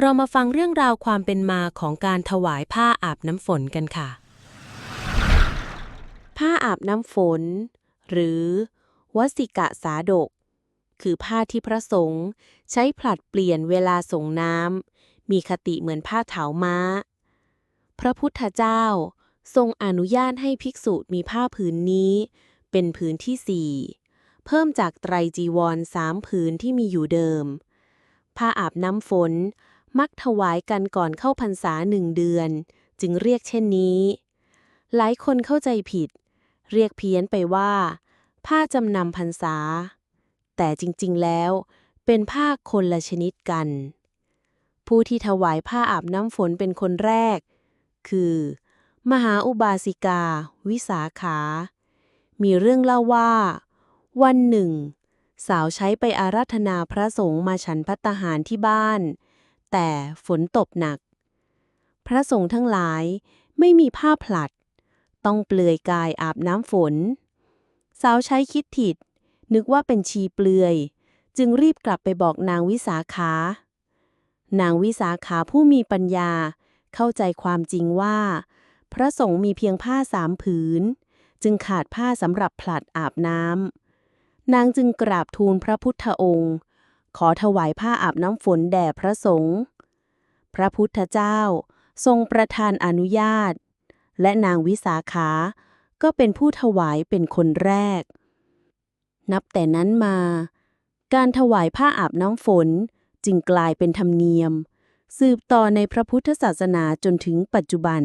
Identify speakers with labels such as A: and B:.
A: เรามาฟังเรื่องราวความเป็นมาของการถวายผ้าอาบน้ำฝนกันค่ะ ผ้าอาบน้ำฝน หรือวสิกะสาดก คือผ้าที่พระสงฆ์ใช้ผลัดเปลี่ยนเวลาส่งน้ำมีคติเหมือนผ้าเถาม้า พระพุทธเจ้าทรงอนุญาตให้ภิกษุมีผ้าผืนนี้ เป็นผืนที่สี่เพิ่มจากไตรจีวรสามผืนที่มีอยู่เดิม ผ้าอาบน้ำฝน มักถวายกันก่อนเข้าพรรษาหนึ่งเดือน จึงเรียกเช่นนี้ หลายคนเข้าใจผิด เรียกเพี้ยนไปว่า ผ้าจำนำพรรษา แต่จริงๆแล้ว เป็นผ้าคนละชนิดกัน ผู้ที่ถวายผ้าอาบน้ำฝนเป็นคนแรก คือ มหาอุบาสิกา วิสาขา มีเรื่องเล่าว่า วันหนึ่ง สาวใช้ไปอาราธนาพระสงฆ์มาฉันพัตหารที่บ้าน แต่ฝนตกหนัก พระสงฆ์ทั้งหลายไม่มีผ้าผลัด ต้องเปลือยกายอาบน้ำฝน สาวใช้คิดผิด นึกว่าเป็นชีเปลือย จึงรีบกลับไปบอกนางวิสาขานางวิสาขาผู้มีปัญญาเข้าใจความจริงว่า พระสงฆ์มีเพียงผ้าสามผืน จึงขาดผ้าสำหรับผลัดอาบน้ำนางจึงกราบทูลพระพุทธองค์ ขอถวายผ้าอาบน้ำฝนแด่พระสงฆ์พระพุทธเจ้าทรงประทานอนุญาต และนางวิสาขา ก็เป็นผู้ถวายเป็นคนแรก นับแต่นั้นมา การถวายผ้าอาบน้ำฝนจึงกลายเป็นธรรมเนียม สืบต่อในพระพุทธศาสนาจนถึงปัจจุบัน